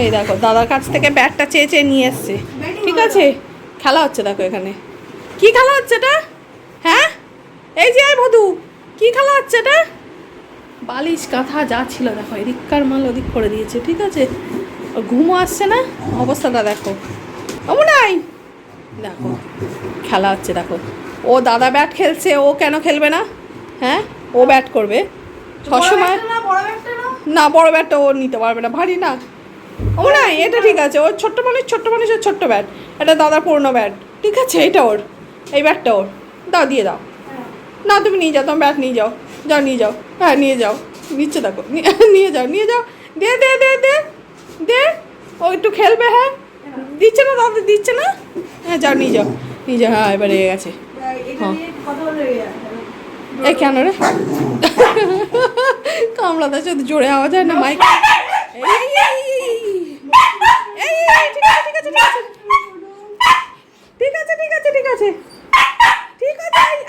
এই দেখো দাদার কাছ থেকে ব্যাটটা চেয়ে চেয়ে নিয়ে এসছে। ঠিক আছে? খেলা হচ্ছে দেখো এখানে। কি খেলা হচ্ছে এটা? হ্যাঁ? এই যে মধু কি খেলা হচ্ছে এটা? বালিশ কাঁথা যা ছিল দেখো এদিককার মাল ওদিক করে দিয়েছে ঠিক আছে? ঘুমও আসছে না? অবস্থাটা দেখো। নাই দেখো খেলা হচ্ছে দেখো। ও দাদা ব্যাট খেলছে ও কেন খেলবে না? হ্যাঁ? ও ব্যাট করবে। সবসময় না বড় ব্যাটটা ও নিতে পারবে না। ভারী না? ও না এটা ঠিক আছে। ওর ছোট্ট মানুষ ছোট্ট মানুষের ছোট্ট ব্যাট এটা দাদার পুরনো ব্যাট ঠিক আছে এটা ওর। এই ব্যাটটা ওর। দাও দিয়ে দাও। না তুমি নিয়ে যাও তোমার ব্যাট নিয়ে যাও। যাও নিয়ে যাও। হ্যাঁ নিয়ে যাও। নিচ্ছে দেখো। নিয়ে যাও নিয়ে যাও। দে দে দে দে। দে। ও একটু খেলবে হ্যাঁ? দিচ্ছে না দাদা দিচ্ছে না? হ্যাঁ যাও নিয়ে যাও। নিয়ে যাও হ্যাঁ এবার রেগে গেছে। হ্যাঁ। এই কেন রে? কামড়াতে সাথে জোরে আওয়াজ হয় না মাইক? এই ঠিক আছে ঠিক আছে ঠিক আছে। ঠিক আছে ঠিক আছে ঠিক আছে।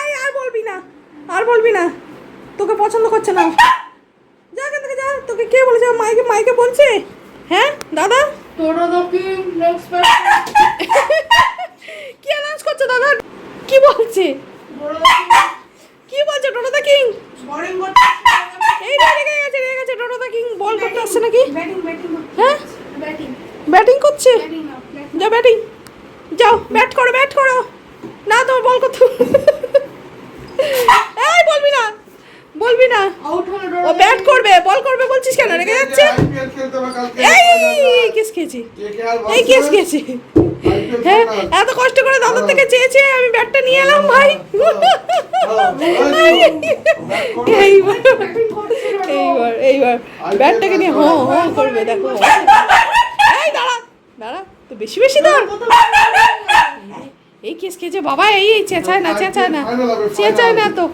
এই, আর বলবি না আর বলবি না। তোকে পছন্দ করছে না। যা থেকে যা তোকে কে বলেছে? মাইকে মাইকে বলছে? হ্যাঁ দাদা? কি অ্যানাউন্স করছে দাদা? কি বলছে? কি বলছে টোটোদা কিং এই রে রেগে গেছে রেগে গেছে টোটোদা কিং বল করতে আসছে নাকি? হ্যাঁ? ব্যাটিং করছে? যাও ব্যাটিং। যাও ব্যাট করো ব্যাট করো। না তোমার বল করতে এই বলবি না। বলবি না। ও ব্যাট করবে। বল করবে বলছিস কেন? রেগে যাচ্ছে? এই কেস খেয়েছি। এই কেস খেয়েছি। হ্যাঁ এত কষ্ট করে দাদার থেকে চেয়েছে আমি ব্যাটটা নিয়ে এলাম ভাই। এইবার এইবার এইবার। ব্যাটটাকে নিয়ে হ হ করবে দেখো। দাঁড়া তো বেশি বেশি দাঁড় এই কেস খেয়েছে বাবা এই এই চেঁচায় না চেঁচায় না চেঁচায় না তো।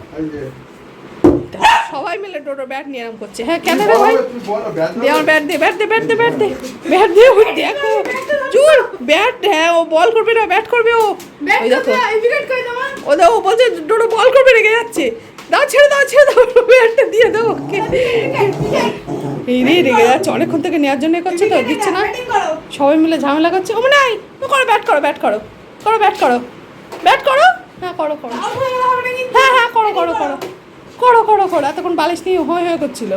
সবাই মিলে টোটো ব্যাট নিয়ে এরম করছে। হ্যাঁ কেন রে ভাই? দে আমার ব্যাট দে ব্যাট দে ব্যাট দে ব্যাট দে ব্যাট দে ওই দেখো। চুর ব্যাট হ্যাঁ ও বল করবে না ব্যাট করবে ও। ওই দেখো। ও দেখো ও বলছে ডোডো বল করবে রেগে যাচ্ছে। দাও ছেড়ে দাও ছেড়ে দাও ব্যাটটা দিয়ে দাও। ওকে এই রে রেগে যাচ্ছে। অনেকক্ষণ থেকে নেওয়ার জন্য করছে তো দিচ্ছে না। সবাই মিলে ঝামেলা করছে। ও নাই করো ব্যাট করো ব্যাট করো করো ব্যাট করো। ব্যাট করো? হ্যাঁ করো করো। হ্যাঁ হ্যাঁ করো করো করো। করো করো করো। এতক্ষণ বালিশ নিয়ে হয়ে হয়ে করছিল।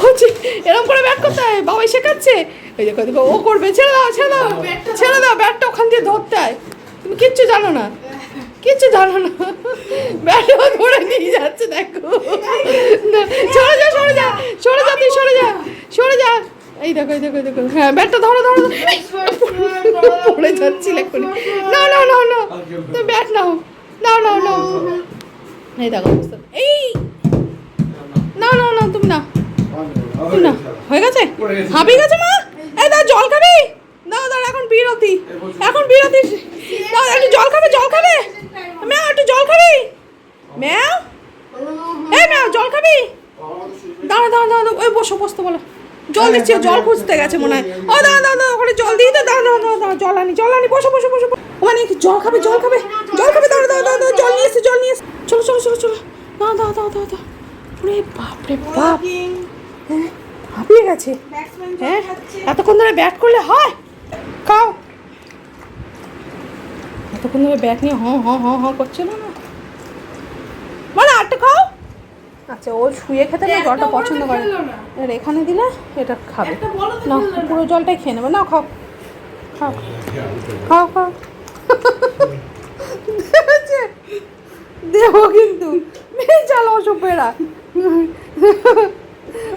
করছি এরকম করে ব্যাট করতে হয়। বাবাই শেখাচ্ছে। এই দেখো দেখো ও করবে ছেড়ে দাও ছেড়ে দাও ছেড়ে দাও ব্যাটটা ওখান দিয়ে ধরতে হয়। তুমি কিচ্ছু জানো না। কিচ্ছু জানো না। ব্যাটও ধরে নিয়ে যাচ্ছে দেখো। সরে যা সরে যা সরে যা তুই সরে যা সরে যা। এই দেখো এই দেখো দেখো। হ্যাঁ ব্যাটটা ধরো ধরো। পড়ে যাচ্ছিল এক্ষুনি। না না না না। তুমি ব্যাট নাও। নাও নাও নাও এই দেখো এই! না না না তুমি না। তুমি না। হয়ে গেছে? হাঁপিয়ে গেছে মা? এই দাও জল খাবি? দাও দাও এখন বিরতি এখন বিরতি দাও একটু জল খাবে জল খাবে ম্যাও একটু জল খাবি ম্যাও এই ম্যাও জল খাবি দাঁড়া দাঁড়া দাঁড়া দাঁড়া, ওই বসো বসতে বলো জল দিচ্ছি ও জল খুঁজতে গেছে মনে হয় ও দাঁড়া দাঁড়া দাঁড়া ওখানে জল দিয়ে দাও দাঁড়া দাঁড়া দাঁড়া জল আনি জল আনি বসো বসো বসো। ওখানে কি জল খাবে জল খাবে জল খাবে দাঁড়া দাঁড়া দাঁড়া দাঁড়া, জল নিয়ে এসে জল নিয়ে এসে চলো চলো চলো চলো দাঁড়া দাঁড়া দাঁড়া দাঁড়া দাঁড়া ওরে বাপরে বাপ হ্যাঁ হাঁপিয়ে গেছে হ্যাঁ এতক্ষণ ধরে ব্যাট করলে হয় খাও। এতক্ষণ ধরে ব্যাট নিয়ে হ হ হ হ করছিল না? মানে আটটা খাও। আচ্ছা ও শুয়ে খেতে না জলটা পছন্দ করে। এবার এখানে দিলে এটা খাবে। না। পুরো জলটাই খেয়ে নেবে। না খাও। খাও। খাও খাও? দেবো কিন্তু। মেয়ে চালো অসভ্যেরা।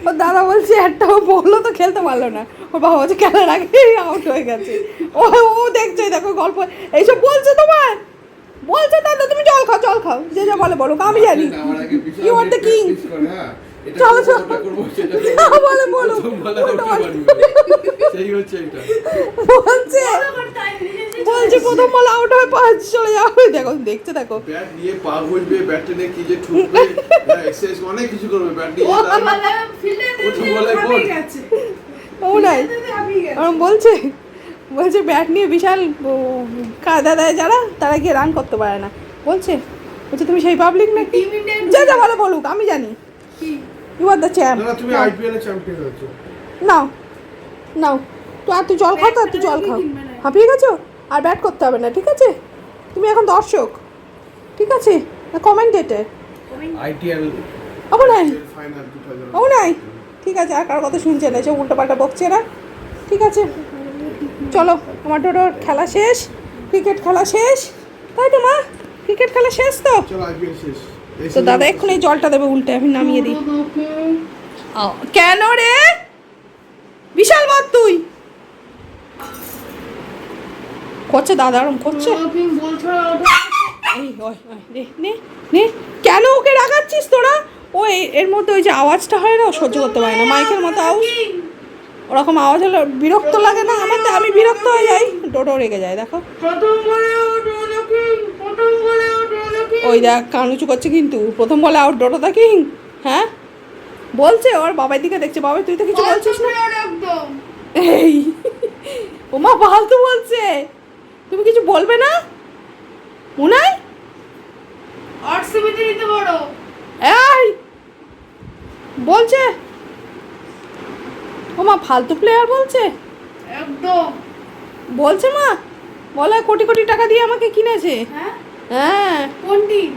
ও দাদা বলছে একটা ও বলল তো খেলতে পারল না। ওর বাবা বলছে খেলার আগে আউট হয়ে গেছে। ও ও দেখছে দেখো গল্প এইসব বলছে তোমার? বলছে দাদা তুমি জল খাও জল খাও যে যা বলে বলো। আমি জানি ইউ আর দ্য king. চলো চলো। বলে বলো। সেই হচ্ছে এটা। বলছে বলছে প্রথম বল আউট হয়ে পাঁচ চলে যাবে দেখো দেখছে দেখো। ব্যাট নিয়ে পা ঘুরবে ব্যাটটা নিয়ে কি যে ঠুকবে এক্সারসাইজ অনেক কিছু করবে ব্যাট নিয়ে তার- ও নাই। ওরম বলছে বলছে ব্যাট নিয়ে বিশাল কাদা দেয় যারা তারা গিয়ে রান করতে পারে না। বলছে বলছে তুমি সেই পাবলিক নাকি? যা যা বলে বলুক আমি জানি। ইউ আর দ্য চ্যাম্প না তুমি আইপিএল এর চ্যাম্পিয়ন হয়েছো। নাও নাও তো আর তুই জল খাও তো আর তুই জল খাও হাঁপিয়ে গেছো? আর ব্যাট করতে হবে না ঠিক আছে? তুমি এখন দর্শক ঠিক আছে? কমেন্টেটর আইটিএল ও নাই। ফাইনাল ও নাই। ঠিক আছে আর কারোর কথা শুনছে না সব উল্টো পাল্টা বকছে না। ঠিক আছে। চলো আমার টোটোর খেলা শেষ ক্রিকেট খেলা শেষ। তাই তো মা ক্রিকেট খেলা শেষ তো? চলো আইপিএল শেষ। তো দাদা এক্ষুনি এই জলটা দেবে উল্টে আমি নামিয়ে দিই। কেন রে? বিশাল বদ তুই। করছে দাদা ওরম করছে। কেন ওকে রাগাচ্ছিস তোরা? ও এর মধ্যে ওই যে আওয়াজটা হয় না ও সহ্য করতে পারে না। মাইকের মতো আওয়াজ। ওরকম আওয়াজ হলে বিরক্ত লাগে না? আমার তো আমি বিরক্ত হয়ে যাই। ডোডো রেগে যায় দেখো। ওই দেখ কানুচু করছে কিন্তু। প্রথম বলে আউট দা কিং হ্যাঁ? বলছে ওর বাবার দিকে দেখছে। বাবা তুই তো কিছু বলছিস না। এই। ওমা ফালতু বলছে। তুমি কিছু বলবে না? মুনাই? এই। বলছে। ওমা ফালতু প্লেয়ার বলছে। একদম। বলছে মা বলে কোটি কোটি টাকা দিয়ে আমাকে কিনেছে। হ্যাঁ? হ্যাঁ। কোন টিম?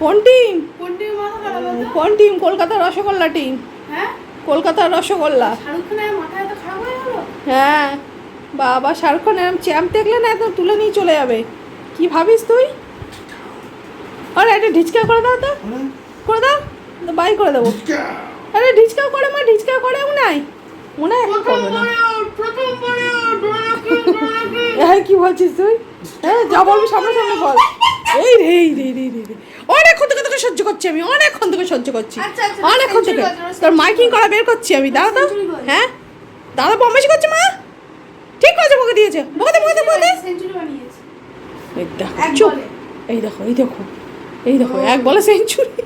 কোন টিম? কোন টিম মাথা খারাপ কোন টিম? কলকাতার রসগোল্লা টিম। হ্যাঁ? কলকাতার রসগোল্লা। শাহরুখ খানের মাথা এত খারাপ হয়ে গেল। হ্যাঁ। বাবা শাহরুখ খান এরম চ্যাম্প দেখলে না একদম তুলে নিয়ে চলে যাবে। কি ভাবিস তুই? আরে একটা ঢিচকা করে দাও তো। করে দাও। বাই করে দেবো। আরে ঢিচকা করে মা ঢিচকা করে নাই মনে হয় হ্যাঁ কি বলছিস তুই? হ্যাঁ যা বলবি সামনে সামনে বল। এই রে এই রে রে রে। অনেকক্ষণ থেকে তোকে সহ্য করছি আমি অনেকক্ষণ থেকে সহ্য করছি। আচ্ছা, আচ্ছা, অনেকক্ষণ থেকে। তোর মাইকিং করা বের করছি আমি দাদা তো। হ্যাঁ? দাদা বম্বেশি করছে মা। ঠিক করেছে বকে দিয়েছে। বকে দে বকে দে এই দেখো চুপ। এই দেখো এই দেখো এই দেখো এক বলে সেঞ্চুরি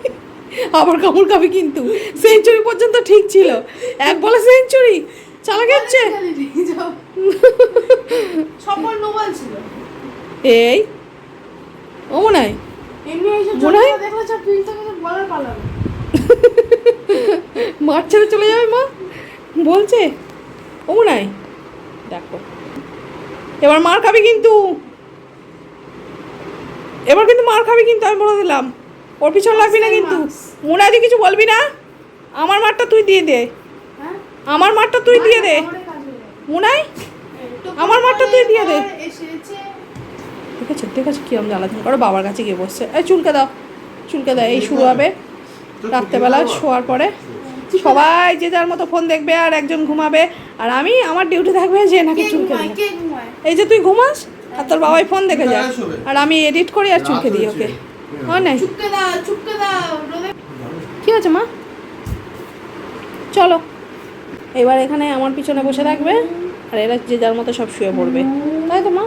আবার কামড় খাবে কিন্তু। সেঞ্চুরি পর্যন্ত ঠিক ছিল। এক বলে সেঞ্চুরি চালা গেছে সফল নোবেল ছিল। এই ও মনে হয়? মনে হয়- মাঠ ছেড়ে চলে যাবে মা? বলছে? ও নাই দেখো এবার মার খাবি কিন্তু। এবার কিন্তু মার খাবি কিন্তু আমি বলে দিলাম। ওর পিছন লাগবি না কিন্তু। মোনাদি কিছু বলবি না? আমার মারটা তুই দিয়ে দে। হ্যাঁ? আমার মারটা তুই দিয়ে দে। হয়ে। মোনাই আমার মাঠটা তুই দিয়ে দে। ঠিক আছে ঠিক আছে কিরম জ্বালাতন করো? বাবার কাছে গিয়ে বসছে। এই চুলকে দাও চুলকে দাও এই শুরু হবে। রাত্রেবেলা শোয়ার পরে সবাই যে যার মতো ফোন দেখবে আর একজন ঘুমাবে। আর আমি আমার ডিউটি থাকবে যে নাকি চুলকে এই যে তুই ঘুমাস আর তোর বাবাই ফোন দেখে যায় আর আমি এডিট করি আর চুলকে দিই ওকে? হয় নাই? কি আছে মা? চলো। এবার এখানে আমার পিছনে বসে থাকবে। আর এরা যে যার মতো সব শুয়ে পড়বে। তাই তো মা?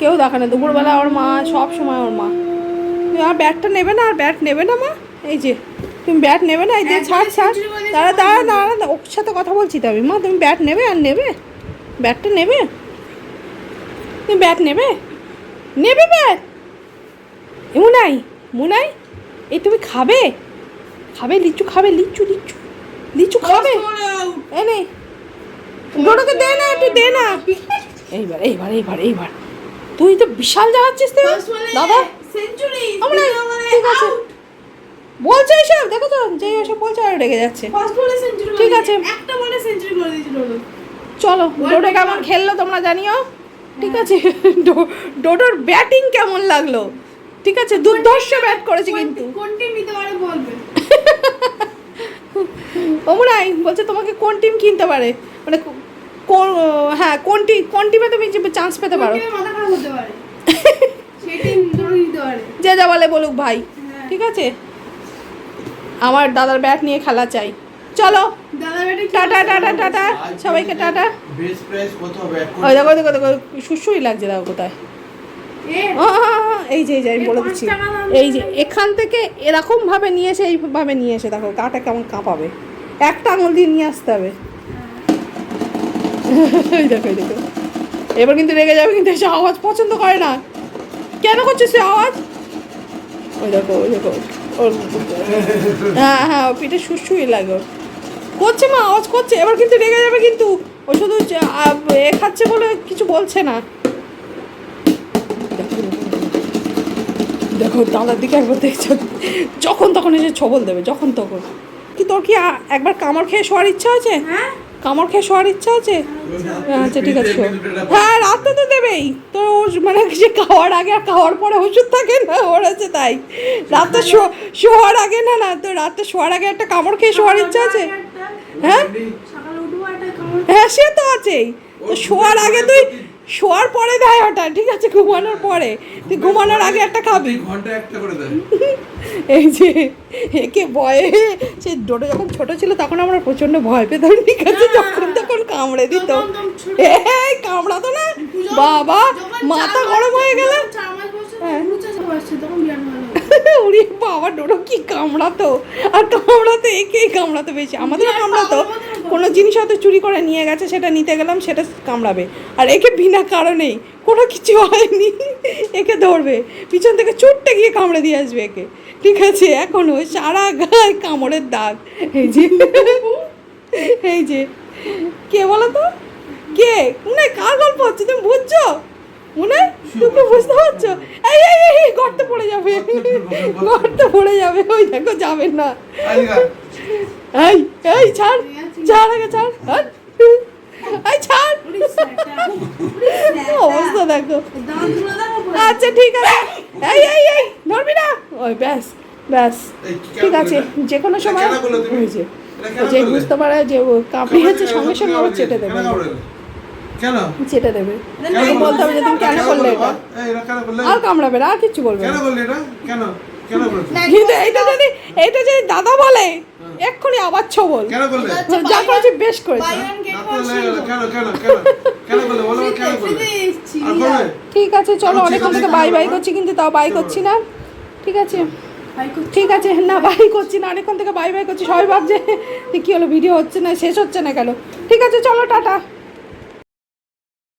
কেউ দেখে না। দুপুরবেলা ওর মা সব সময় ওর মা। তুমি আর ব্যাটটা নেবে না আর ব্যাট নেবে না মা? এই যে তুমি ব্যাট নেবে না এই যে ছাড় ছাড়। দাঁড়া দাঁড়া দাঁড়া ওর সাথে কথা বলছি তো আমি। মা তুমি ব্যাট নেবে আর নেবে? ব্যাটটা নেবে? তুমি ব্যাট নেবে? নেবে ব্যাট মুনাই মুনাই এই তুমি খাবে? খাবে লিচু খাবে লিচু লিচু লিচু খাবে? এ নেই ডোডোকে দে না একটু দে না। এইবার এইবার এইবার এইবার। তুই তো বিশাল জ্বালাচ্ছিস তুই দাদা। সেঞ্চুরি আমরা ঠিক আছে। বলছে এইসব দেখো তো যেই ওসব বলছে আর রেগে যাচ্ছে। ফার্স্ট বলে সেঞ্চুরি ঠিক আছে। একটা বলে সেঞ্চুরি করে দিয়েছিল চলো ডোডো কেমন খেললো তোমরা জানিও? ঠিক আছে। ডোডোর ব্যাটিং কেমন লাগল? ঠিক আছে দুর্ধর্ষ ব্যাট করেছে কিন্তু। কোন টিম নিতে পারে বলবে। ওমরাই বলছে তোমাকে কোন টিম কিনতে পারে? মানে কোন হ্যাঁ কোন টিম কোন টিমে তুমি চান্স পেতে পারো? হতে পারে। যে যা বলে বলুক ভাই হ্যাঁ। ঠিক আছে? আমার দাদার ব্যাট নিয়ে খেলা চাই। চলো। Tata tata tata. সবাইকে টাটা। ওই দেখো দেখো দেখো সুসুই লাগছে দেখো কোথায়। এই যে এই যে আমি বলে দিচ্ছি। এই যে এখান থেকে এরকম ভাবে নিয়ে এসে এইভাবে নিয়ে এসে দেখো গাটা কেমন কাঁপাবে। একটা আঙুল দিয়ে নিয়ে আসতে হবে। দেখো দেখো। এবার কিন্তু রেগে যাবে কিন্তু এসে আওয়াজ পছন্দ করে না। কেন করছিস সে আওয়াজ? ওই দেখো ওই দেখো ওর হ্যাঁ হ্যাঁ পিঠে সুসুই লাগে। করছে মা আওয়াজ করছে এবার কিন্তু রেগে যাবে কিন্তু। ও শুধু এ খাচ্ছে বলে কিছু বলছে না। দেখো, দেখো দাদার দিকে একবার দেখছ যখন তখন এসে ছবল দেবে যখন তখন। কি তোর কি একবার কামড় খেয়ে শোয়ার ইচ্ছা আছে? হ্যাঁ। কামড় খেয়ে শোয়ার ইচ্ছা আছে? আচ্ছা ঠিক আছে হ্যাঁ রাতে তো দেবেই। তো মানে সে খাওয়ার আগে আর খাওয়ার পরে ওষুধ থাকে না ওর আছে তাই। রাতে শোয়ার আগে না না তো রাতে শোয়ার আগে একটা কামড় খেয়ে শোয়ার ইচ্ছা আছে? হ্যাঁ? হ্যাঁ সে তো আছেই। তো শোয়ার আগে তুই শোয়ার পরে দেয় ওটা ঠিক আছে? ঘুমানোর পরে। তুই ঘুমানোর আগে একটা খাবি। ঘণ্টা একটা করে দেয়। এই যে একে ভয়ে সে ডোটো যখন ছোট ছিল তখন আমরা প্রচণ্ড ভয় পেতাম ঠিক আছে? যখন তখন কামড়ে দিত। এই কামড়াতো না? বাবা মাথা গরম হয়ে গেলে। চার হ্যাঁ। উড়ি বাবা ডোডো কি কামড়াতো? আর কামড়াতো একেই কামড়াতো বেশি। আমাদেরও কামড়াতো। কোনো জিনিস হয়তো চুরি করে নিয়ে গেছে সেটা নিতে গেলাম সেটা কামড়াবে। আর একে বিনা কারণেই কোনো কিছু হয়নি একে ধরবে। পিছন থেকে ছুটতে গিয়ে কামড়ে দিয়ে আসবে একে। ঠিক আছে এখনও সারা গায়ে কামড়ের দাগ। এই যে এই যে কে বলো তো? কে? মনে হয় কার গল্প হচ্ছে তুমি বুঝছ? মনে? তুমি বুঝতে পারছ? এই এই এই, গর্তে পড়ে যাবে। গর্তে পড়ে যাবে। ওই দেখো যাবেন না। এই এই ছাড় ছাড় আগে ছাড়। এই ছাড়। অবস্থা দেখো। আচ্ছা ঠিক আছে। এই এই এই ধরবি না? ওই ব্যাস ব্যাস। ঠিক আছে যে কোনো সময় যে বুঝতে পারে যে সঙ্গে সঙ্গে আবার চেটে দেবে। কেন চেটে দেবে। বলতে হবে যে তুমি কেন করলে এটা? আর কামড়াবে না আর কিচ্ছু বলবে কেন না। করলে এটা? কেন? কেন এইটা যদি এইটা যদি দাদা বলে এক্ষুনি আবার ছবল? যা করেছি বেশ করেছি? ঠিক আছে চলো অনেকক্ষণ থেকে বাই বাই করছি কিন্তু তাও বাই করছি না। ঠিক আছে। ঠিক আছে না বাই করছি না অনেকক্ষণ থেকে বাই বাই করছি। সবাই ভাবছে যে কী হলো ভিডিও হচ্ছে না শেষ হচ্ছে না কেন? ঠিক আছে চলো টাটা।